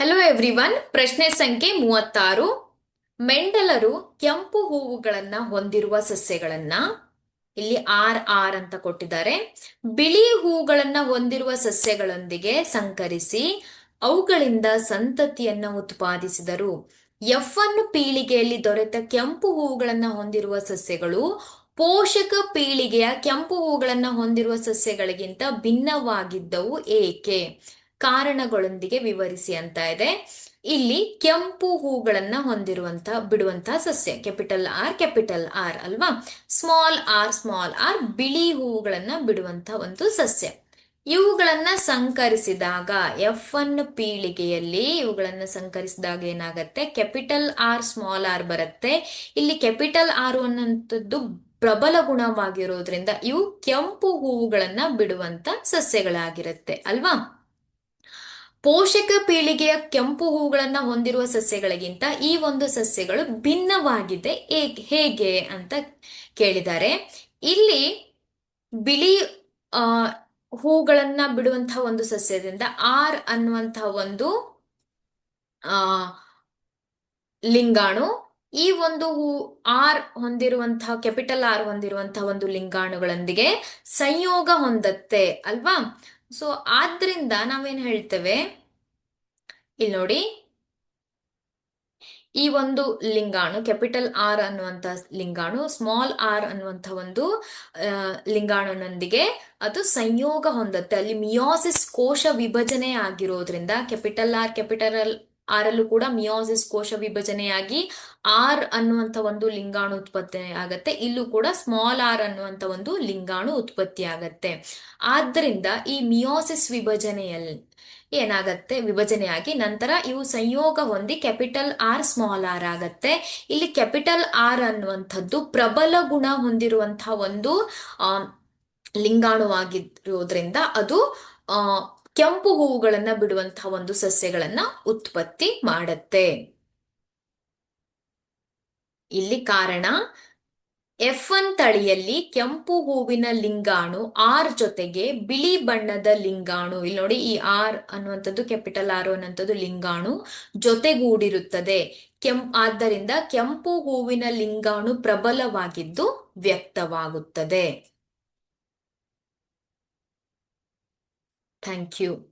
Hello everyone ಪ್ರಶ್ನೆ ಸಂಖ್ಯೆ ಮೂವತ್ತಾರು. ಮೆಂಡಲರು ಕೆಂಪು ಹೂವುಗಳನ್ನ ಹೊಂದಿರುವ ಸಸ್ಯಗಳನ್ನ. ಇಲ್ಲಿ ಆರ್ ಆರ್ ಅಂತ ಕೊಟ್ಟಿದ್ದಾರೆ. ಬಿಳಿ ಹೂಗಳನ್ನ ಹೊಂದಿರುವ ಸಸ್ಯಗಳೊಂದಿಗೆ ಸಂಕರಿಸಿ ಅವುಗಳಿಂದ ಸಂತತಿಯನ್ನ ಉತ್ಪಾದಿಸಿದರು. ಎಫ್ ಅನ್ನು ಪೀಳಿಗೆಯಲ್ಲಿ ದೊರೆತ ಕೆಂಪು ಹೂವುಗಳನ್ನ ಹೊಂದಿರುವ ಸಸ್ಯಗಳು ಪೋಷಕ ಪೀಳಿಗೆಯ ಕೆಂಪು ಹೂಗಳನ್ನ ಹೊಂದಿರುವ ಸಸ್ಯಗಳಿಗಿಂತ ಭಿನ್ನವಾಗಿದ್ದವು ಏಕೆ? ಕಾರಣಗಳೊಂದಿಗೆ ವಿವರಿಸಿ ಅಂತ ಇದೆ. ಇಲ್ಲಿ ಕೆಂಪು ಹೂಗಳನ್ನ ಹೊಂದಿರುವಂತಹ ಬಿಡುವಂತಹ ಸಸ್ಯ, ಕ್ಯಾಪಿಟಲ್ ಆರ್ ಕ್ಯಾಪಿಟಲ್ ಆರ್ ಅಲ್ವಾ? ಸ್ಮಾಲ್ ಆರ್ ಸ್ಮಾಲ್ ಆರ್ ಬಿಳಿ ಹೂಗಳನ್ನ ಬಿಡುವಂತಹ ಒಂದು ಸಸ್ಯ. ಇವುಗಳನ್ನ ಸಂಕರಿಸಿದಾಗ ಎಫ್ ಅನ್ ಪೀಳಿಗೆಯಲ್ಲಿ ಇವುಗಳನ್ನ ಸಂಕರಿಸಿದಾಗ ಏನಾಗತ್ತೆ? ಕ್ಯಾಪಿಟಲ್ ಆರ್ ಸ್ಮಾಲ್ ಆರ್ ಬರುತ್ತೆ. ಇಲ್ಲಿ ಕ್ಯಾಪಿಟಲ್ ಆರ್ ಅನ್ನುವಂಥದ್ದು ಪ್ರಬಲ ಗುಣವಾಗಿರೋದ್ರಿಂದ ಇವು ಕೆಂಪು ಹೂವುಗಳನ್ನ ಬಿಡುವಂತ ಸಸ್ಯಗಳಾಗಿರುತ್ತೆ, ಅಲ್ವಾ? ಪೋಷಕ ಪೀಳಿಗೆಯ ಕೆಂಪು ಹೂಗಳನ್ನ ಹೊಂದಿರುವ ಸಸ್ಯಗಳಿಗಿಂತ ಈ ಒಂದು ಸಸ್ಯಗಳು ಭಿನ್ನವಾಗಿದೆ. ಹೇಗೆ ಅಂತ ಕೇಳಿದ್ದಾರೆ. ಇಲ್ಲಿ ಬಿಳಿ, ಆ, ಹೂಗಳನ್ನ ಬಿಡುವಂತಹ ಒಂದು ಸಸ್ಯದಿಂದ ಆರ್ ಅನ್ನುವಂತಹ ಒಂದು, ಆ, ಲಿಂಗಾಣು. ಈ ಒಂದು ಹೂ, ಆರ್ ಹೊಂದಿರುವಂತಹ ಕ್ಯಾಪಿಟಲ್ ಆರ್ ಹೊಂದಿರುವಂತಹ ಒಂದು ಲಿಂಗಾಣುಗಳೊಂದಿಗೆ ಸಂಯೋಗ ಹೊಂದತ್ತೆ, ಅಲ್ವಾ? ಸೊ ಆದ್ರಿಂದ ನಾವೇನ್ ಹೇಳ್ತೇವೆ? ಇಲ್ಲಿ ನೋಡಿ. ಈ ಒಂದು ಲಿಂಗಾಣು, ಕ್ಯಾಪಿಟಲ್ ಆರ್ ಅನ್ನುವಂತ ಲಿಂಗಾಣು, ಸ್ಮಾಲ್ ಆರ್ ಅನ್ನುವಂಥ ಒಂದು ಲಿಂಗಾಣುನೊಂದಿಗೆ ಅದು ಸಂಯೋಗ ಹೊಂದತ್ತೆ. ಅಲ್ಲಿ ಮಿಯೋಸಿಸ್ ಕೋಶ ವಿಭಜನೆ ಆಗಿರೋದ್ರಿಂದ, ಕ್ಯಾಪಿಟಲ್ ಆರ್, ಕ್ಯಾಪಿಟಲ್ ಆರಲ್ಲೂ ಕೂಡ ಮಿಯೋಸಿಸ್ ಕೋಶ ವಿಭಜನೆಯಾಗಿ ಆರ್ ಅನ್ನುವಂಥ ಒಂದು ಲಿಂಗಾಣು ಉತ್ಪತ್ತಿ ಆಗತ್ತೆ. ಇಲ್ಲೂ ಕೂಡ ಸ್ಮಾಲ್ ಆರ್ ಅನ್ನುವಂಥ ಒಂದು ಲಿಂಗಾಣು ಉತ್ಪತ್ತಿ ಆಗತ್ತೆ. ಆದ್ದರಿಂದ ಈ ಮಿಯೋಸಿಸ್ ವಿಭಜನೆಯಲ್ಲಿ ಏನಾಗತ್ತೆ? ವಿಭಜನೆಯಾಗಿ ನಂತರ ಇವು ಸಂಯೋಗ ಹೊಂದಿ ಕ್ಯಾಪಿಟಲ್ ಆರ್ ಸ್ಮಾಲ್ ಆರ್ ಆಗತ್ತೆ. ಇಲ್ಲಿ ಕ್ಯಾಪಿಟಲ್ ಆರ್ ಅನ್ನುವಂಥದ್ದು ಪ್ರಬಲ ಗುಣ ಹೊಂದಿರುವಂತಹ ಒಂದು ಲಿಂಗಾಣುವಾಗಿರೋದ್ರಿಂದ ಅದು ಕೆಂಪು ಹೂವುಗಳನ್ನ ಬಿಡುವಂತಹ ಒಂದು ಸಸ್ಯಗಳನ್ನ ಉತ್ಪತ್ತಿ ಮಾಡತ್ತೆ. ಇಲ್ಲಿ ಕಾರಣ ಎಫ್ ಒನ್ ತಳಿಯಲ್ಲಿ ಕೆಂಪು ಹೂವಿನ ಲಿಂಗಾಣು ಆರ್ ಜೊತೆಗೆ ಬಿಳಿ ಬಣ್ಣದ ಲಿಂಗಾಣು, ಇಲ್ಲಿ ನೋಡಿ ಈ ಆರ್ ಅನ್ನುವಂಥದ್ದು ಕ್ಯಾಪಿಟಲ್ ಆರ್ ಅನ್ನುವಂಥದ್ದು ಲಿಂಗಾಣು ಜೊತೆಗೂಡಿರುತ್ತದೆ. ಕೆಂ, ಆದ್ದರಿಂದ ಕೆಂಪು ಹೂವಿನ ಲಿಂಗಾಣು ಪ್ರಬಲವಾಗಿದ್ದು ವ್ಯಕ್ತವಾಗುತ್ತದೆ. Thank you.